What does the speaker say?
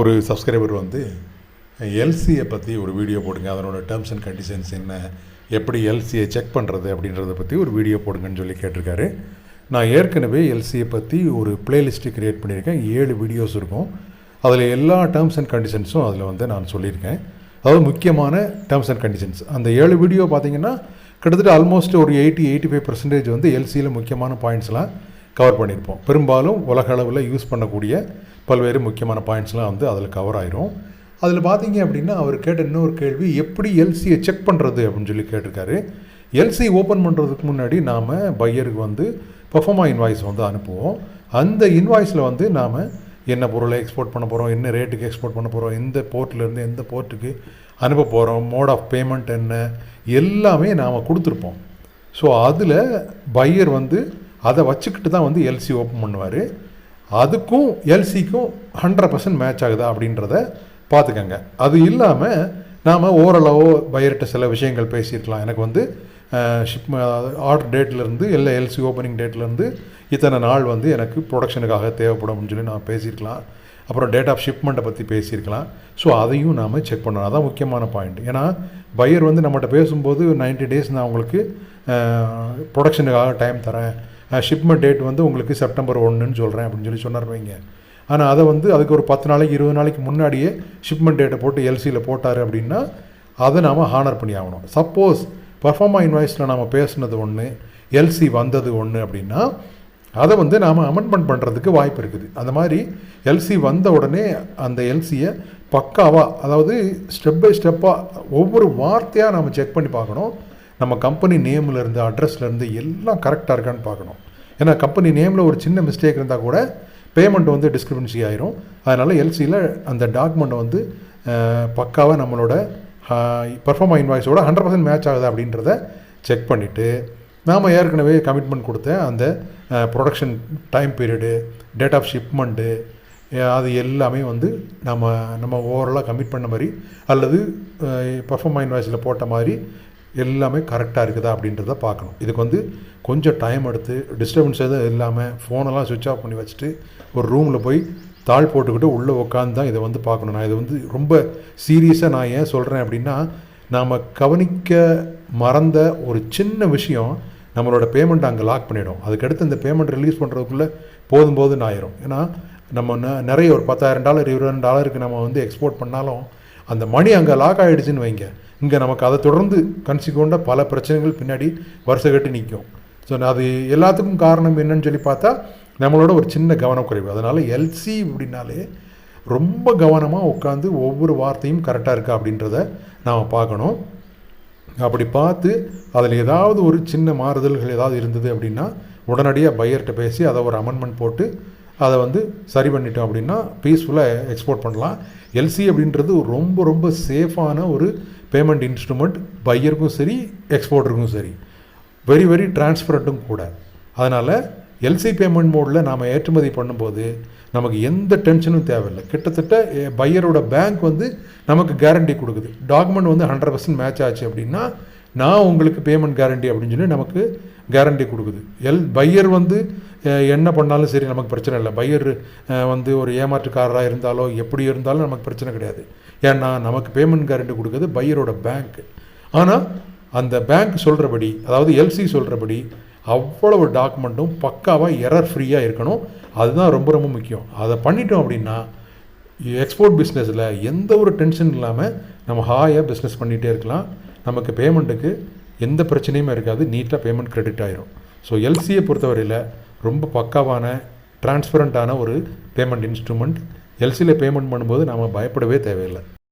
ஒரு சப்ஸ்கிரைபர் வந்து எல்சியை பற்றி ஒரு வீடியோ போடுங்க. அதனோட டேர்ம்ஸ் அண்ட் கண்டிஷன்ஸ் என்ன? எப்படி எல்சியை செக் பண்ணுறது அப்படின்றத பற்றி ஒரு வீடியோ போடுங்கன்னு சொல்லி கேட்டிருக்காரு. நான் ஏற்கனவே எல்சியை பற்றி ஒரு பிளேலிஸ்ட்டு க்ரியேட் பண்ணியிருக்கேன். ஏழு வீடியோஸ் இருக்கும். அதில் எல்லா டேர்ம்ஸ் அண்ட் கண்டிஷன்ஸும் அதில் வந்து நான் சொல்லியிருக்கேன். அதாவது முக்கியமான டேர்ம்ஸ் அண்ட் கண்டிஷன்ஸ் அந்த ஏழு வீடியோ பார்த்தீங்கன்னா கிட்டத்தட்ட ஆல்மோஸ்ட் ஒரு எயிட்டி எயிட்டி ஃபைவ் பர்சன்டேஜ் வந்து எல்சியில் முக்கியமான பாயிண்ட்ஸ்லாம் கவர் பண்ணியிருப்போம். பெரும்பாலும் உலக அளவில் யூஸ் பண்ணக்கூடிய பல்வேறு முக்கியமான பாயிண்ட்ஸ்லாம் வந்து அதில் கவர் ஆயிரும். அதில் பார்த்தீங்க அப்படின்னா அவர் கேட்ட இன்னொரு கேள்வி எப்படி எல்சியை செக் பண்ணுறது அப்படின்னு சொல்லி கேட்டிருக்காரு. எல்சி ஓப்பன் பண்ணுறதுக்கு முன்னாடி நாம் பையருக்கு வந்து பர்ஃபார்மா இன்வாய்ஸ் வந்து அனுப்புவோம். அந்த இன்வாய்ஸில் வந்து நாம் என்ன பொருளை எக்ஸ்போர்ட் பண்ண போகிறோம் என்ன ரேட்டுக்கு எக்ஸ்போர்ட் பண்ண போகிறோம் எந்த போர்ட்லேருந்து எந்த போர்ட்டுக்கு அனுப்ப போகிறோம் மோட் ஆஃப் பேமெண்ட் என்ன எல்லாமே நாம் கொடுத்துருப்போம். ஸோ அதில் பையர் வந்து அதை வச்சுக்கிட்டு தான் வந்து எல்சி ஓப்பன் பண்ணுவார். அதுக்கும் எல்சிக்கும் ஹண்ட்ரட் பர்சன்ட் மேட்ச் ஆகுதா அப்படின்றத பார்த்துக்கங்க. அது இல்லாமல் நாம் ஓரளவோ பையர்கிட்ட சில விஷயங்கள் பேசியிருக்கலாம். எனக்கு வந்து ஷிப் ஆர்டர் டேட்லேருந்து இல்லை எல்சி ஓப்பனிங் டேட்லேருந்து இத்தனை நாள் வந்து எனக்கு ப்ரொடக்ஷனுக்காக தேவைப்படும் அப்படின்னு சொல்லி நான் பேசியிருக்கலாம். அப்புறம் டேட் ஆஃப் ஷிப்மெண்ட்டை பற்றி பேசியிருக்கலாம். ஸோ அதையும் நாம் செக் பண்ணணும். அதான் முக்கியமான பாயிண்ட் ஏன்னா பையர் வந்து நம்மகிட்ட பேசும்போது 90 டேஸ் நான் உங்களுக்கு ப்ரொடக்ஷனுக்காக டைம் தரேன். ஷிப்மெண்ட் டேட் வந்து உங்களுக்கு செப்டம்பர் ஒன்றுன்னு சொல்கிறேன் அப்படின்னு சொல்லி சொன்னார் வைங்க. ஆனால் அதை வந்து அதுக்கு ஒரு பத்து நாளைக்கு இருபது நாளைக்கு முன்னாடியே ஷிப்மெண்ட் டேட்டை போட்டு எல்சியில் போட்டார் அப்படின்னா அதை நாம் ஹானர் பண்ணி ஆகணும். சப்போஸ் பர்ஃபார்மா இன்வாய்ஸில் நாம் பேசுனது ஒன்று எல்சி வந்தது ஒன்று அப்படின்னா அதை வந்து நாம் அமெண்ட்மெண்ட் பண்ணுறதுக்கு வாய்ப்பு இருக்குது. அந்த மாதிரி எல்சி வந்த உடனே அந்த எல்சியை பக்காவாக அதாவது ஸ்டெப் பை ஸ்டெப்பாக ஒவ்வொரு வார்த்தையாக நம்ம செக் பண்ணி பார்க்கணும். நம்ம கம்பெனி நேம்லேருந்து அட்ரஸ்லேருந்து எல்லாம் கரெக்டாக இருக்கான்னு பார்க்கணும். ஏன்னா கம்பெனி நேமில் ஒரு சின்ன மிஸ்டேக் இருந்தால் கூட பேமெண்ட் வந்து டிஸ்கிரிபன்சி ஆயிரும். அதனால் எல்சியில் அந்த டாக்குமெண்ட்டை வந்து பக்காவாக நம்மளோட பர்ஃபார்மா இன்வாய்ஸோட ஹண்ட்ரட் பர்சன்ட் மேட்ச் ஆகுது அப்படின்றத செக் பண்ணிவிட்டு நாம் ஏற்கனவே கமிட்மெண்ட் கொடுத்த அந்த production time period date of shipment அது எல்லாமே வந்து நம்ம நம்ம ஓவராலாக கமிட் பண்ண மாதிரி அல்லது பர்ஃபார்மா இன்வாய்ஸில் போட்ட மாதிரி எல்லாமே கரெக்டாக இருக்குதா அப்படின்றத பார்க்கணும். இதுக்கு வந்து கொஞ்சம் டைம் எடுத்து டிஸ்டர்பன்ஸ் எதுவும் இல்லாமல் ஃபோனெல்லாம் சுவிட்ச் ஆஃப் பண்ணி வச்சுட்டு ஒரு ரூமில் போய் தாள் போட்டுக்கிட்டு உள்ளே உட்காந்து தான் இதை வந்து பார்க்கணும். நான் இதை வந்து ரொம்ப சீரியஸாக நான் ஏன் சொல்கிறேன் அப்படின்னா நாம் கவனிக்க மறந்த ஒரு சின்ன விஷயம் நம்மளோட பேமெண்ட் அங்கே லாக் பண்ணிடும். அதுக்கடுத்து இந்த பேமெண்ட் ரிலீஸ் பண்ணுறதுக்குள்ளே போதும் போதுன்னு ஆயிரும். ஏன்னா நம்ம நிறைய ஒரு பத்தாயிரம் டாலர் இருபதாயிரம் டாலருக்கு நம்ம வந்து எக்ஸ்போர்ட் பண்ணாலும் அந்த மணி அங்கே லாக் ஆகிடுச்சின்னு வைங்க. இங்கே நமக்கு அதை தொடர்ந்து கன்சிக்வெண்ட்டாக பல பிரச்சனைகள் பின்னாடி வருஷ கட்டி நிற்கும். ஸோ அது எல்லாத்துக்கும் காரணம் என்னன்னு சொல்லி பார்த்தா நம்மளோட ஒரு சின்ன கவனக்குறைவு. அதனால் எல்சி அப்படின்னாலே ரொம்ப கவனமாக உட்காந்து ஒவ்வொரு வார்த்தையும் கரெக்டாக இருக்கா அப்படின்றத நாம் பார்க்கணும். அப்படி பார்த்து அதில் ஏதாவது ஒரு சின்ன மாறுதல்கள் ஏதாவது இருந்தது அப்படின்னா உடனடியாக பையர்கிட்ட பேசி அதை ஒரு அமெண்ட்மெண்ட் போட்டு அதை வந்து சரி பண்ணிட்டோம் அப்படின்னா பீஸ்ஃபுல்லாக எக்ஸ்போர்ட் பண்ணலாம். எல்சி அப்படின்றது ரொம்ப ரொம்ப சேஃபான ஒரு பேமெண்ட் இன்ஸ்ட்ருமெண்ட் பையருக்கும் சரி எக்ஸ்போர்ட்டருக்கும் சரி வெரி வெரி டிரான்ஸ்பரண்ட்டும் கூட. அதனால் எல்சி பேமெண்ட் மோடில் நாம் ஏற்றுமதி பண்ணும்போது நமக்கு எந்த டென்ஷனும் தேவையில்லை. கிட்டத்தட்ட பையரோட பேங்க் வந்து நமக்கு கேரண்டி கொடுக்குது. டாக்குமெண்ட் வந்து ஹண்ட்ரட் பர்சன்ட் மேட்ச் ஆச்சு அப்படின்னா நான் உங்களுக்கு பேமெண்ட் கேரண்டி அப்படின்னு சொல்லி நமக்கு கேரண்டி கொடுக்குது. எல் பையர் வந்து என்ன பண்ணாலும் சரி நமக்கு பிரச்சனை இல்லை. பையர் வந்து ஒரு ஏமாற்றுக்காரராக இருந்தாலோ எப்படி இருந்தாலும் நமக்கு பிரச்சனை கிடையாது. ஏன்னா நமக்கு பேமெண்ட் கேரண்டி கொடுக்குறது பையரோட பேங்க் ஆனால் அந்த பேங்க் சொல்கிறபடி அதாவது எல்சி சொல்கிறபடி அவ்வளவு டாக்குமெண்ட்டும் பக்காவாக எரர் ஃப்ரீயாக இருக்கணும். அதுதான் ரொம்ப ரொம்ப முக்கியம். அதை பண்ணிட்டோம் அப்படின்னா எக்ஸ்போர்ட் பிஸ்னஸில் எந்த ஒரு டென்ஷன் இல்லாமல் நம்ம ஹாயாக பிஸ்னஸ் பண்ணிகிட்டே இருக்கலாம். நமக்கு பேமெண்ட்டுக்கு எந்த பிரச்சனையுமே இருக்காது நீட்டாக பேமெண்ட் கிரெடிட் ஆயிரும். ஸோ எல்சியை பொறுத்தவரையில் ரொம்ப பக்காவான டிரான்ஸ்பரண்ட்டான ஒரு பேமெண்ட் இன்ஸ்ட்ருமெண்ட் எல்சியில் பேமெண்ட் பண்ணும்போது நாம் பயப்படவே தேவையில்லை.